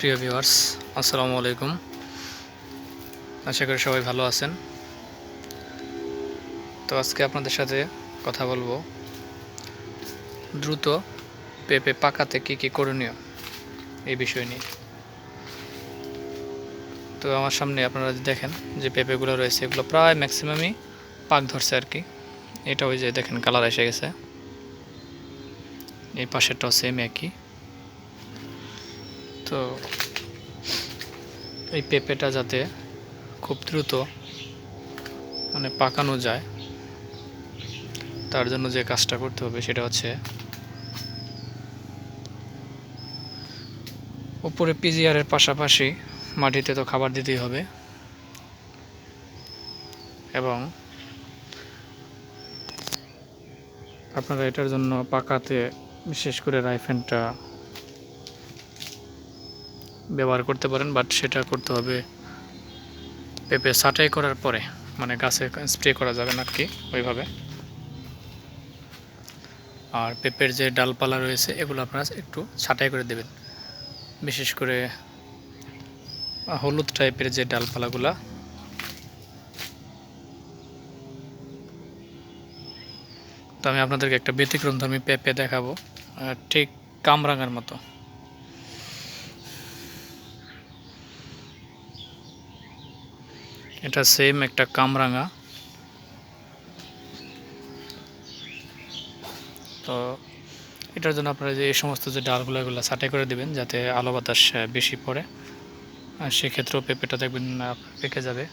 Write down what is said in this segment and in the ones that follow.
প্রিয় ভিউয়ার্স, আসসালামু আলাইকুম। আশা করি সবাই ভালো আছেন। তো আজকে আপনাদের সাথে কথা বলব। দ্রুত পেঁপে পাকাতে কী কী করণীয় এই বিষয় নিয়ে। তো আমার সামনে আপনারা দেখেন যে পেঁপেগুলো রয়েছে, এগুলো প্রায় ম্যাক্সিমামই পাক ধরছে আর কি। এটা ওই যে দেখেন কালার এসে গেছে। এই পাশেরটাও সেম একই। তো এই পেঁপেটা যাতে খুব দ্রুত মানে পাকানো যায়, তার জন্য যে কাজটা করতে হবে সেটা হচ্ছে উপরে পিজিআরের পাশাপাশি মাটিতে তো খাবার দিতেই হবে এবং আপনারা এটার জন্য পাকাতে, বিশেষ করে রাইফেনটা ব্যবহার করতে পারেন বাট সেটা করতে হবে পেঁপে ছাঁটাই করার পরে মানে গাছে স্প্রে করা যাবে না কি ওইভাবে। আর পেঁপের যে ডালপালা রয়েছে, এগুলো আপনারা একটু ছাঁটাই করে দেবেন। বিশেষ করে হলুদ টাইপের যে ডালপালাগুলা। তো আমি আপনাদেরকে একটা ব্যতিক্রম ধর্মী পেঁপে দেখাবো ঠিক কামরাঙার মতো। এটা সেম একটা কামরাঙা। তো এটার জন্য আপনারা যে এই সমস্ত যে ডালগুলো, এগুলো ছাঁটাই করে দেবেন যাতে আলো বাতাস বেশি পড়ে। আর সেক্ষেত্রেও পেঁপেটা দেখবেন পেকে যাবে।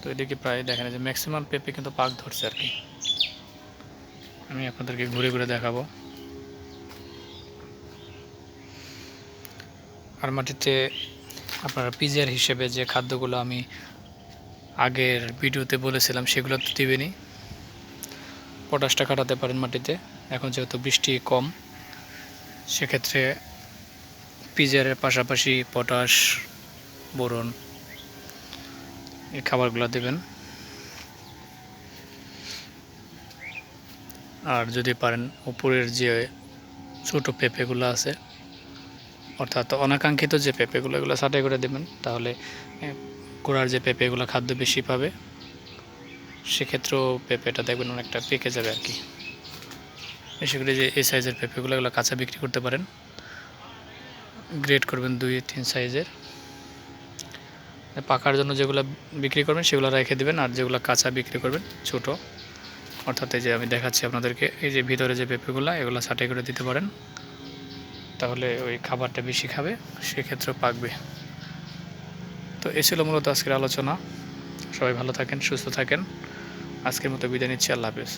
তো এদিকে প্রায় দেখেন যে ম্যাক্সিমাম পেঁপে কিন্তু পাক ধরছে আর কি। আমি আপনাদেরকে ঘুরে ঘুরে দেখাবো। আর মাটিতে আপনারা পিজিআর হিসেবে যে খাদ্যগুলো আমি আগের ভিডিওতে বলেছিলাম, সেগুলো তো দিবেনই পটাশটা কাটাতে পারেন মাটিতে। এখন যেহেতু বৃষ্টি কম, সেক্ষেত্রে পিজিআরের পাশাপাশি পটাশ, বোরন এই খাবারগুলো দেবেন। আর যদি পারেন, উপরের যে ছোটো পেঁপেগুলো আছে অর্থাৎ অনাকাঙ্ক্ষিত যে পেঁপেগুলো এগুলো ছাঁটাই করে দেবেন তাহলে এ, গোড়ার যে পেঁপেগুলো খাদ্য বেশি পাবে। সেক্ষেত্রেও পেঁপেটা দেখবেন অনেকটা পেকে যাবে আর কি। বিশেষ করে যে এই সাইজের পেঁপেগুলো এগুলো কাঁচা বিক্রি করতে পারেন। গ্রেড করবেন দুই তিন সাইজের। পাকার জন্য যেগুলো বিক্রি করবেন সেগুলো রেখে দেবেন আর যেগুলো কাঁচা বিক্রি করবেন ছোট। অর্থাৎ এই যে আমি দেখাচ্ছি আপনাদেরকে এই যে ভিতরে যে পেঁপেগুলো এগুলো ছাঁটাই করে দিতে পারেন। তাহলে ওই খাবারটা বেশি খাবে, সেক্ষেত্রেও পাকবে। তো এ ছিল মূলত আজকের আলোচনা। সবাই ভালো থাকেন, সুস্থ থাকেন। আজকের মতো বিদায় নিচ্ছি, আল্লাহ হাফেজ।